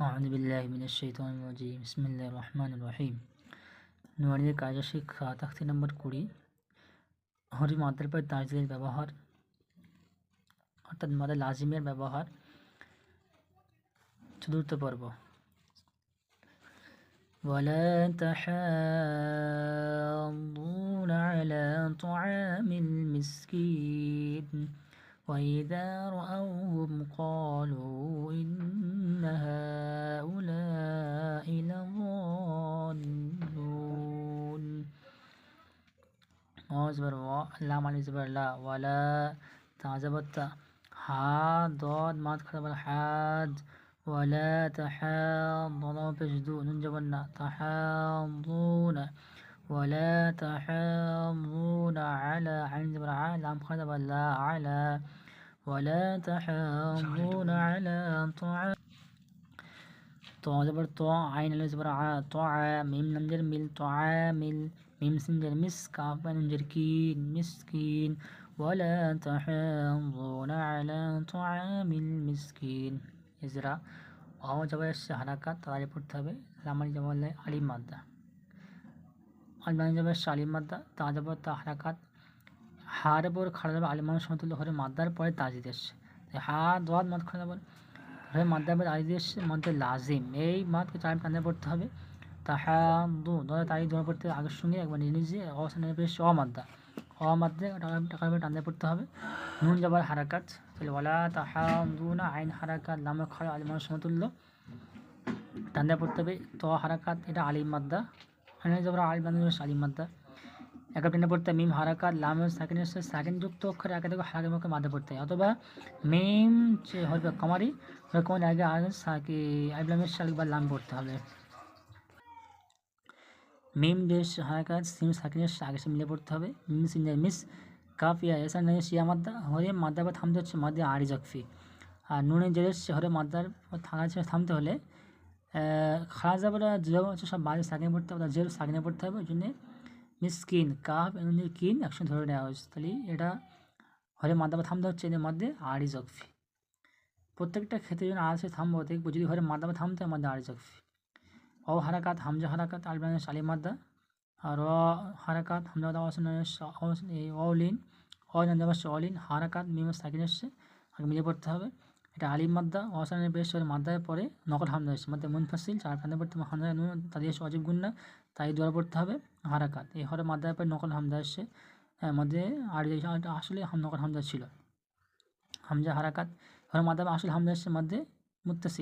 أعوذ بالله من الشيطان الرجيم بسم الله الرحمن الرحيم নুয়ারিদের কাজের শিক্ষা তাখতি নম্বর কুড়ি হরি মাদ্রার পর তাজদের ব্যবহার অর্থাৎ মাদের লাজিমের ব্যবহার চতুর্থ পর্ব ولا تحاضون على طعام المسكين وإذا رأوهم قالوا واو زبر وا لام علي زبر لا ولا تعزبت حاد ها ضاد مات خبر حاد ولا تحاضون بجدو نون جبرنا تحاضون ولا تحاضون على عين زبر ع لام خدب لا على. ولا تحاضون على طعام طا زبر طا عين زبر ع طعام ميم نمدر ميل طعامل মিম সিনজের মিস কাফ নামজের কিন মিসকিন ولا تحاضون على طعام المسكين ইজরা অ জবর হারাকাত তাড়াতাড়ি পড়তে হবে লামারি জবর আলিম মাদ্দা আলমানি জবর আলিম মাদ্দা তা জবর তা হারাকাত হার পর খাড়া যাবে আলিমান সমতুল্য হরে মাদ্দার পরে তাজিদ এসছে হা দোয়াদ মদ খাড়া যাবে হরে মাদ্দার পরে তাজিদ এসছে মধ্যে লাজিম এই মাদকে চার টানে পড়তে হবে তাহা দু দোয়া তাই দোয়া পড়তে আগের সঙ্গে একবার নিজে নিজে অবস্থানে পেয়েছে অমাদ্দা। অমাদ্দে টাকা টানে পড়তে হবে। নুন যাবার হারাকাত। তাহলে ওলা তাহা দু না আইন হারাকাত লামে খাড়া আলিমান সমতুল্য। টানে পড়তে হবে তো হারাকাত, এটা আলিম মাদ্দা। আইন যাবার আলিম আলিম মাদ্দা। একা টেনে পড়তে মিম হারাকাত, লাম সেকেন্ডের সাথে সেকেন্ড যুক্ত অক্ষরে একে দেখো হারাকের মুখে মাঝে পড়তে অথবা মিম যে হবে কমারি কমারি আগে আগে সাকে আইবলামের শালিক বা লাম পড়তে হবে। মিম বেশ হারাকাত সিম সাকিনের আগে সে মিলে পড়তে হবে। মিম সিনের মিস কাফিয়া এসা নেই শিয়া মাদ্দা, হরে মাদ্দা বা থামতে হচ্ছে মাদ্দা আড়ি জকফি। আর নুনে জেরের হরে মাদ্দার থাকা থামতে হলে খারাজ যাবার হচ্ছে সব বাড়ি সাকিনে পড়তে হবে জের সাকিনে পড়তে হবে। ওই জন্যে মিসকিন কাফ এবং কিন একসঙ্গে ধরে নেওয়া হয়েছে। তাহলে এটা হরে মাদাবা থামতে হচ্ছে এদের মধ্যে আড়ি জকফি। প্রত্যেকটা ক্ষেত্রে যেন আড়সে থামবো, দেখব যদি ঘরে মাদাবা থামতে হয় মধ্যে আড়ি জকফি। অ হারাকাত হামজা হারাকাত আলবান সালি মাদ্দা। আর অ হারাকাত হামজা অলিন অজান্দাবাস অলিন, হারাকাত মিমস সাকিন এসছে মিলে পড়তে হবে। এটা আলিম মাদ্দা অসানের বেশ মাদ্দায় পরে নকল হামদা এসছে মধ্যে মুনফাসিল চার ফান্দে পড়তে হামদা তাদের এসে অজীব গুন্না তাই দোয়া পড়তে হবে, হারাকাত। এই হরে মাদ্দায় পরে নকল হামদা এসছে। মধ্যে আর আসলে নকল হামদা ছিল। হামজা, হারাকাত, হরে মাদ্দায় আসলে হামদা এসছে মধ্যে মুত্তাসিল।